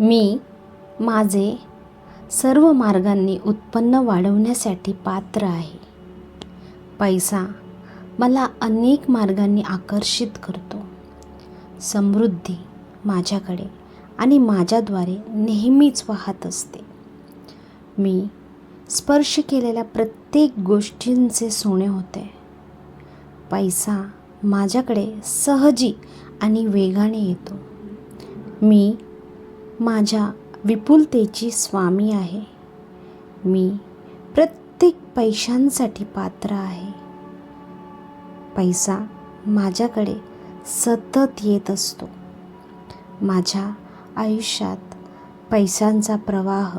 मी माझे सर्व मार्गांनी उत्पन्न वाढवण्यासाठी पात्र आहे. पैसा मला अनेक मार्गांनी आकर्षित करतो. समृद्धी माझ्याकडे आणि माझ्याद्वारे नेहमीच वाहत असते. मी स्पर्श केलेल्या प्रत्येक गोष्टींचे सोने होते. पैसा माझ्याकडे सहजी आणि वेगाने येतो. मी माझ्या विपुलतेची स्वामी आहे. मी प्रत्येक पैशांसाठी पात्र आहे. पैसा माझ्याकडे सतत येत असतो. माझ्या आयुष्यात पैशांचा प्रवाह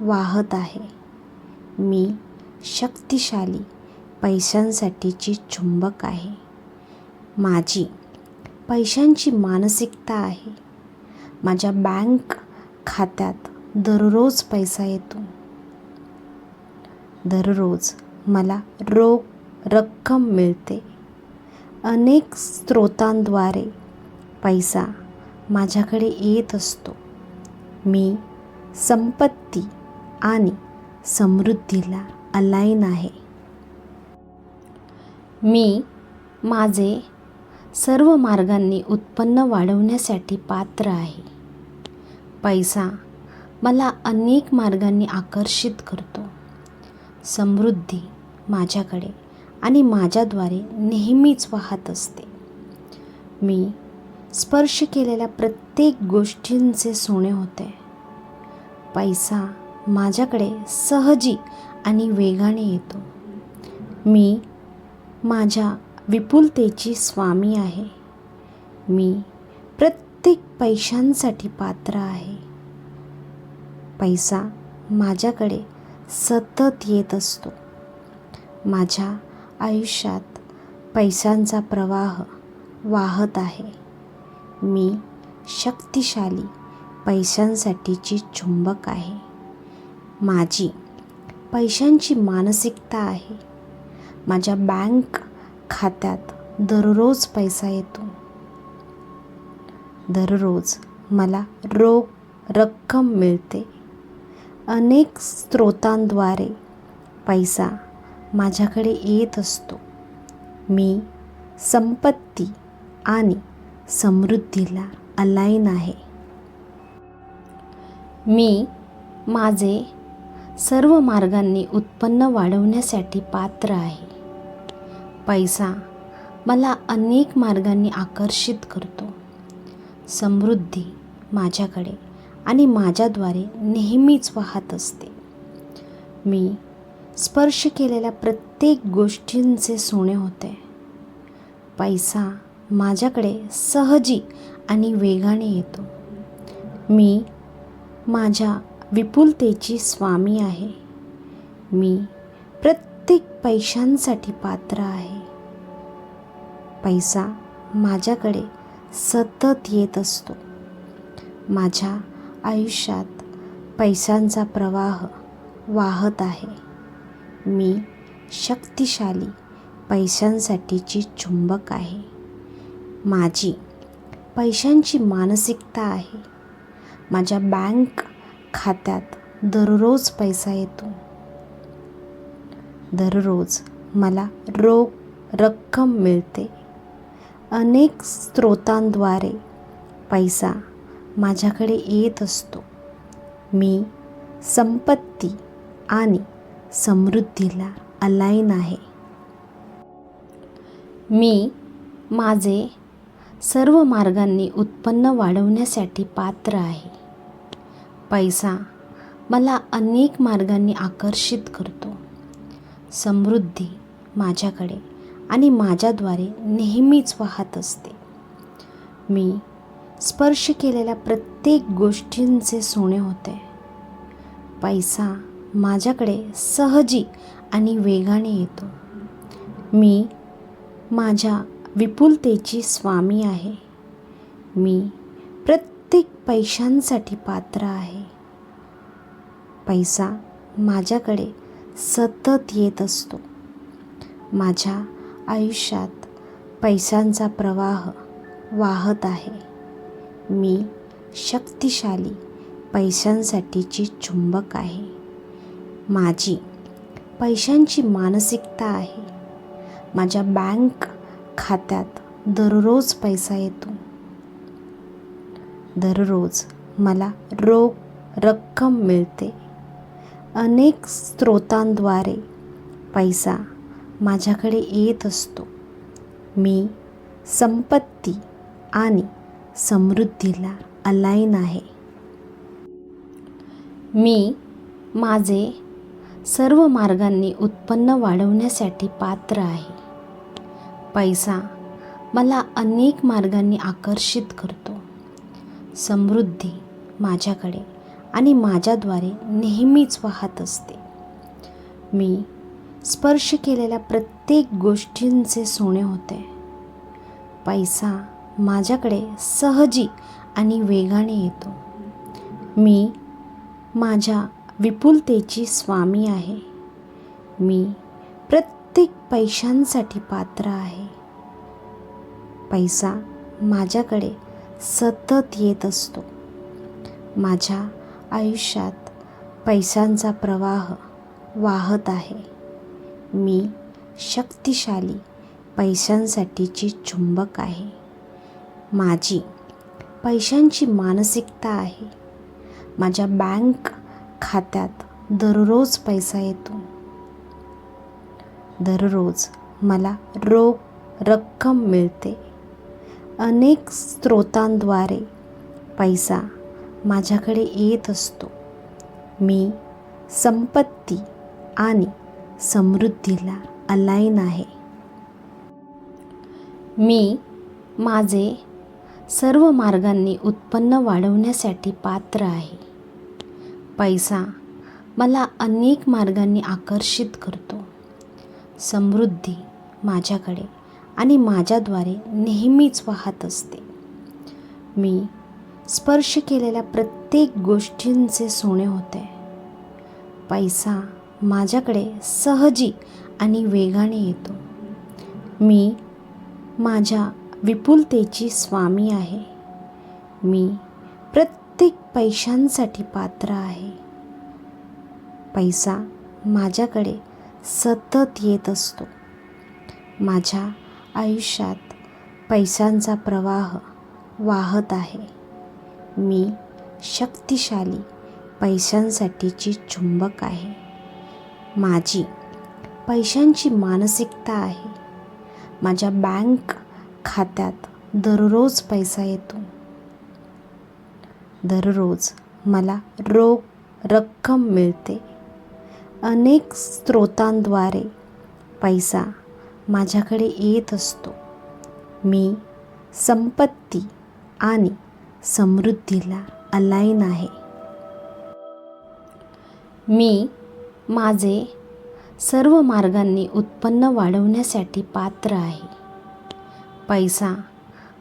वाहत आहे. मी शक्तिशाली पैशांसाठीची चुंबक आहे. माझी पैशांची मानसिकता आहे. माझ्या बँक खात्यात दररोज पैसा येतो. दररोज मला रोख रक्कम मिळते. अनेक स्रोतांद्वारे पैसा माझ्याकडे येत असतो. मी संपत्ती आणि समृद्धीला अलाईन आहे. मी माझे सर्व मार्गांनी उत्पन्न वाढवण्यासाठी पात्र आहे. पैसा मला अनेक मार्गांनी आकर्षित करतो. समृद्धी माझ्याकडे आणि माझ्याद्वारे नेहमीच वाहत असते. मी स्पर्श केलेल्या प्रत्येक गोष्टींचे सोने होते. पैसा माझ्याकडे सहजी आणि वेगाने येतो. मी माझ्या विपुलतेची स्वामी आहे. मी प्रत्येक पैशांसाठी पात्र आहे. पैसा माझ्याकडे सतत येत असतो. माझ्या आयुष्यात पैशांचा प्रवाह वाहत आहे. मी शक्तिशाली पैशांसाठीची चुंबक आहे. माझी पैशांची मानसिकता आहे. माझ्या बँक खात्यात दररोज पैसा येतो. दररोज मला रोख रक्कम मिळते. अनेक स्रोतांद्वारे पैसा माझ्याकडे येत असतो. मी संपत्ती आणि समृद्धीला अलाईन आहे. मी माझे सर्व मार्गांनी उत्पन्न वाढवण्यासाठी पात्र आहे. पैसा मला अनेक मार्गांनी आकर्षित करतो. समृद्धी माझ्याकडे आणि माझ्याद्वारे नेहमीच वाहत असते. मी स्पर्श केलेल्या प्रत्येक गोष्टींचे सोने होते. पैसा माझ्याकडे सहजी आणि वेगाने येतो. मी माझ्या विपुलतेची स्वामी आहे. मी प्रत्येक पैशांसाठी पात्र आहे. पैसा माझ्याकडे सतत येत असतो. माझ्या आयुष्यात पैशांचा प्रवाह वाहत आहे. मी शक्तिशाली पैशांसाठीची चुंबक आहे. माझी पैशांची मानसिकता आहे. माझ्या बँक खात्यात दररोज पैसा येतो. दररोज मला रोख रक्कम मिळते. अनेक स्रोतांद्वारे पैसा माझ्याकडे येत असतो. मी संपत्ती आणि समृद्धीला अलाईन आहे. मी माझे सर्व मार्गांनी उत्पन्न वाढवण्यासाठी पात्र आहे. पैसा मला अनेक मार्गांनी आकर्षित करतो. समृद्धी माझ्याकडे आणि माझ्याद्वारे नेहमीच वाहत असते. मी स्पर्श केलेल्या प्रत्येक गोष्टींचे सोने होते. पैसा माझ्याकडे सहजी आणि वेगाने येतो. मी माझ्या विपुलतेची स्वामी आहे. मी प्रत्येक पैशांसाठी पात्र आहे. पैसा माझ्याकडे सतत येत असतो. माझ्या आयुष्यात पैशांचा प्रवाह वाहत आहे. मी शक्तिशाली पैशांसाठीची चुंबक आहे. माझी पैशांची मानसिकता आहे. माझ्या बँक खात्यात दररोज पैसा येतो. दररोज मला रोख रक्कम मिळते. अनेक स्रोतांद्वारे पैसा माझ्याकडे येत असतो. मी संपत्ती आणि समृद्धीला अलाईन आहे. मी माझे सर्व मार्गांनी उत्पन्न वाढवण्यासाठी पात्र आहे. पैसा मला अनेक मार्गांनी आकर्षित करतो. समृद्धी माझ्याकडे आणि माझ्याद्वारे नेहमीच वाहत असते. मी स्पर्श केलेल्या प्रत्येक गोष्टींचे सोने होते. पैसा माझ्याकडे सहजी आणि वेगाने येतो. मी माझ्या विपुलतेची स्वामी आहे. मी प्रत्येक पैशांसाठी पात्र आहे. पैसा माझ्याकडे सतत येत असतो. माझ्या आयुष्यात पैशांचा प्रवाह वाहत आहे. मी शक्तिशाली पैशांसाठीची चुंबक आहे. माझी पैशांची मानसिकता आहे. माझ्या बँक खात्यात दररोज पैसा येतो. दररोज मला रोख रक्कम मिळते. अनेक स्रोतांद्वारे पैसा माझ्याकडे येत असतो. मी संपत्ती आणि समृद्धीला अलाईन आहे. मी माझे सर्व मार्गांनी उत्पन्न वाढवण्यासाठी पात्र आहे. पैसा मला अनेक मार्गांनी आकर्षित करतो. समृद्धी माझ्याकडे आणि माझ्याद्वारे नेहमीच वाहत असते. मी स्पर्श केलेल्या प्रत्येक गोष्टींचे सोने होते. पैसा माझ्याकडे सहजी आणि वेगाने येतो. मी माझ्या विपुलतेची स्वामी आहे. मी प्रत्येक पैशांसाठी पात्र आहे. पैसा माझ्याकडे सतत येत असतो. माझ्या आयुष्यात पैशांचा प्रवाह वाहत आहे. मी शक्तिशाली पैशांसाठीची चुंबक आहे. माझी. पैशांची मानसिकता आहे. माझ्या बँक खात्यात दररोज पैसा येतो. दररोज मला रोख रक्कम मिळते. अनेक स्रोतांद्वारे पैसा माझ्याकडे येत असतो. मी संपत्ती आणि समृद्धीला अलाईन आहे. मी माझे सर्व मार्गांनी उत्पन्न वाढवण्यासाठी पात्र आहे. पैसा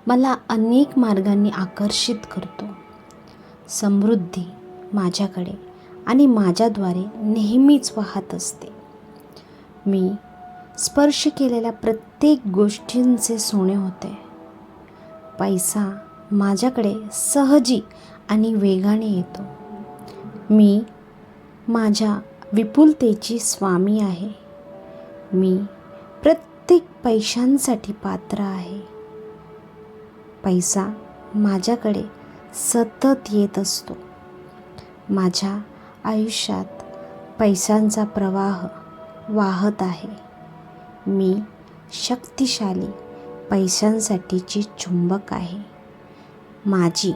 मला अनेक मार्गांनी आकर्षित करतो. समृद्धी माझ्याकडे आणि माझ्याद्वारे नेहमीच वाहत असते. मी स्पर्श केलेल्या प्रत्येक गोष्टींचे सोने होते. पैसा माझ्याकडे सहजी आणि वेगाने येतो. मी माझ्या विपुलतेची स्वामी आहे. मी प्रत्येक पैशांसाठी पात्र आहे. पैसा माझ्याकडे सतत येत असतो. माझ्या आयुष्यात पैशांचा प्रवाह वाहत आहे. मी शक्तिशाली पैशांसाठीची चुंबक आहे. माझी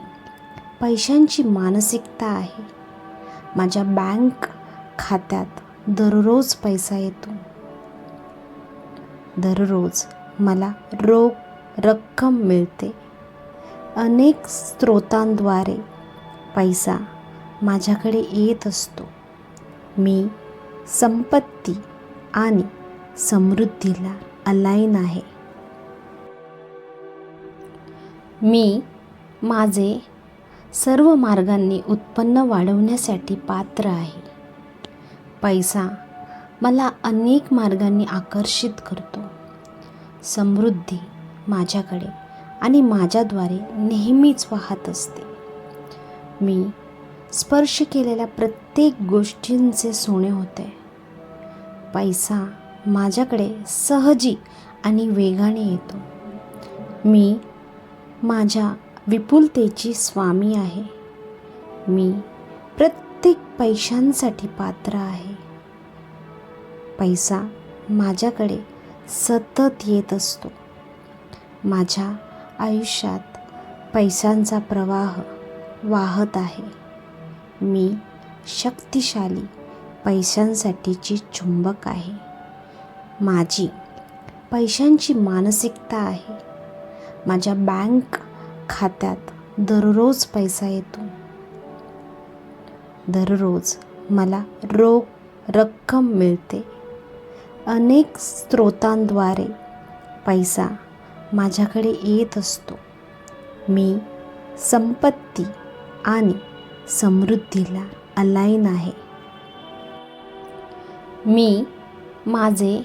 पैशांची मानसिकता आहे. माझ्या बँक खात्यात दररोज पैसा येतो. दररोज मला रोख रक्कम मिळते. अनेक स्रोतांद्वारे पैसा माझ्याकडे येत असतो. मी संपत्ती आणि समृद्धीला अलाईन आहे. मी माझे सर्व मार्गांनी उत्पन्न वाढवण्यासाठी पात्र आहे. पैसा मला अनेक मार्गांनी आकर्षित करतो. समृद्धी माझ्याकडे आणि माझ्याद्वारे नेहमीच वाहत असते. मी स्पर्श केलेल्या प्रत्येक गोष्टींचे सोने होते. पैसा माझ्याकडे सहजी आणि वेगाने येतो. मी माझ्या विपुलतेची स्वामी आहे. मी प्रत्येक पैशांसाठी पात्र आहे. पैसा माझ्याकडे सतत येत असतो. माझ्या आयुष्यात पैशांचा प्रवाह वाहत आहे. मी शक्तिशाली पैशांसाठीची चुंबक आहे. माझी पैशांची मानसिकता आहे. माझ्या बँक खात्यात दररोज पैसा येतो. दररोज मला रोख रक्कम मिळते. अनेक स्रोतांद्वारे पैसा माझ्याकडे येत असतो. मी संपत्ती आणि समृद्धीला अलाईन आहे. मी माझे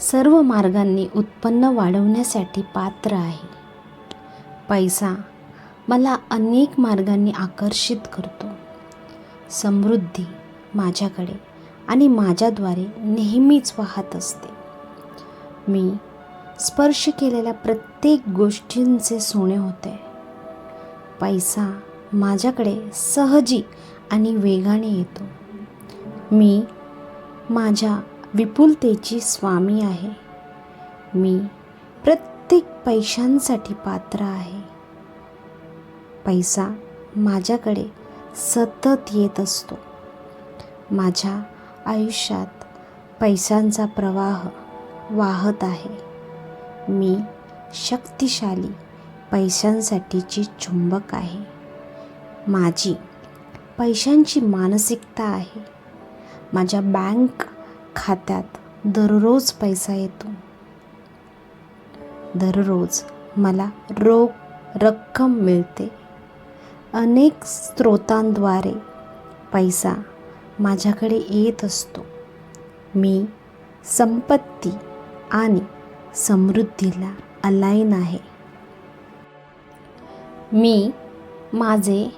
सर्व मार्गांनी उत्पन्न वाढवण्यासाठी पात्र आहे. पैसा मला अनेक मार्गांनी आकर्षित करतो. समृद्धी माझ्याकडे आणि माझ्याद्वारे नेहमीच वाहत असते. मी स्पर्श केलेल्या प्रत्येक गोष्टींचे सोने होते. पैसा माझ्याकडे सहजी आणि वेगाने येतो. मी माझ्या विपुलतेची स्वामी आहे. मी प्रत्येक पैशांसाठी पात्र आहे. पैसा माझ्याकडे सतत येत असतो. माझ्या आयुष्यात पैशांचा प्रवाह वाहत आहे. मी शक्तिशाली पैशांसाठीची चुंबक आहे. माझी पैशांची मानसिकता आहे. माझ्या बँक खात्यात दररोज पैसा येतो. दररोज मला रोख रक्कम मिळते. अनेक स्रोतांद्वारे पैसा माझ्याकडे येत असतो. मी संपत्ती आणि समृद्धीला अलाईन आहे. मी माझे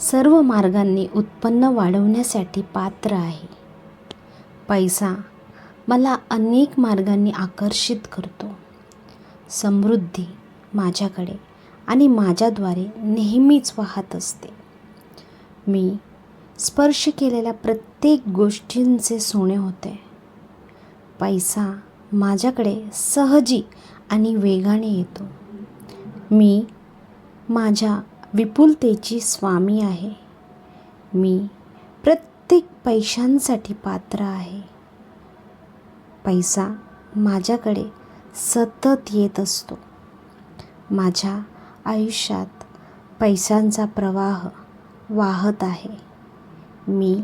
सर्व मार्गांनी उत्पन्न वाढवण्यासाठी पात्र आहे. पैसा मला अनेक मार्गांनी आकर्षित करतो. समृद्धी माझ्याकडे आणि माझ्याद्वारे नेहमीच वाहत असते. मी स्पर्श केलेल्या प्रत्येक गोष्टींचे सोने होते. पैसा माझ्याकडे सहजी आणि वेगाने येतो. मी माझ्या विपुलतेची स्वामी आहे. मी प्रत्येक पैशांसाठी पात्र आहे. पैसा माझ्याकडे सतत येत असतो. माझ्या आयुष्यात पैशांचा प्रवाह वाहत आहे. मी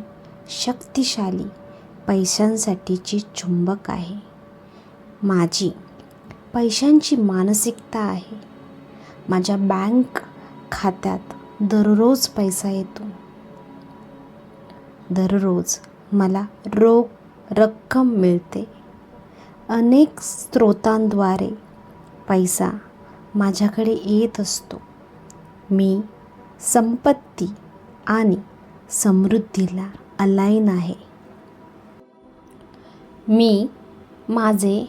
शक्तिशाली पैशांसाठीची चुंबक आहे. माझी पैशांची मानसिकता आहे. माझ्या बँक खात्यात दररोज पैसा येतो. दररोज मला रोख रक्कम मिळते. अनेक स्रोतांद्वारे पैसा माझ्याकडे येत असतो. मी संपत्ती आणि समृद्धीला अलाईन आहे. मी माझे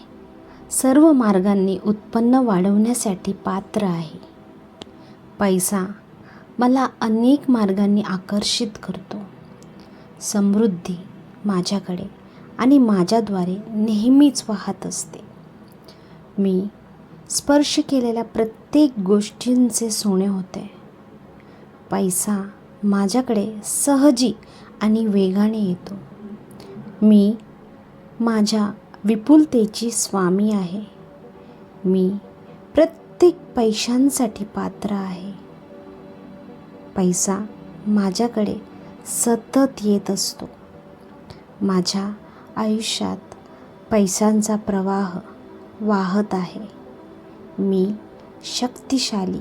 सर्व मार्गांनी उत्पन्न वाढवण्यासाठी पात्र आहे. पैसा मला अनेक मार्गांनी आकर्षित करतो. समृद्धी माझ्याकडे आणि माझ्याद्वारे नेहमीच वाहत असते. मी स्पर्श केलेल्या प्रत्येक गोष्टींचे सोने होते. पैसा माझ्याकडे सहजी आणि वेगाने येतो. मी माझ्या विपुलतेची स्वामी आहे. मी प्रत्येक पैशांसाठी पात्र आहे. पैसा माझ्याकडे सतत येत असतो. माझ्या आयुष्यात पैशांचा प्रवाह वाहत आहे. मी शक्तिशाली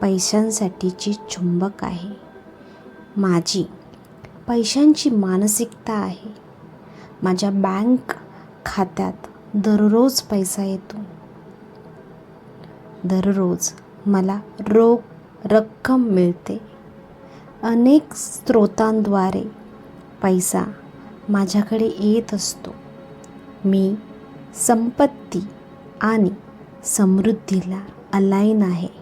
पैशांसाठीची चुंबक आहे. माझी. पैशांची मानसिकता आहे. माझ्या बँक खात्यात दररोज पैसा येतो. दररोज मला रोख रक्कम मिळते. अनेक स्रोतांद्वारे पैसा माझ्याकडे येत असतो. मी संपत्ती आणि समृद्धीला अलाईन आहे.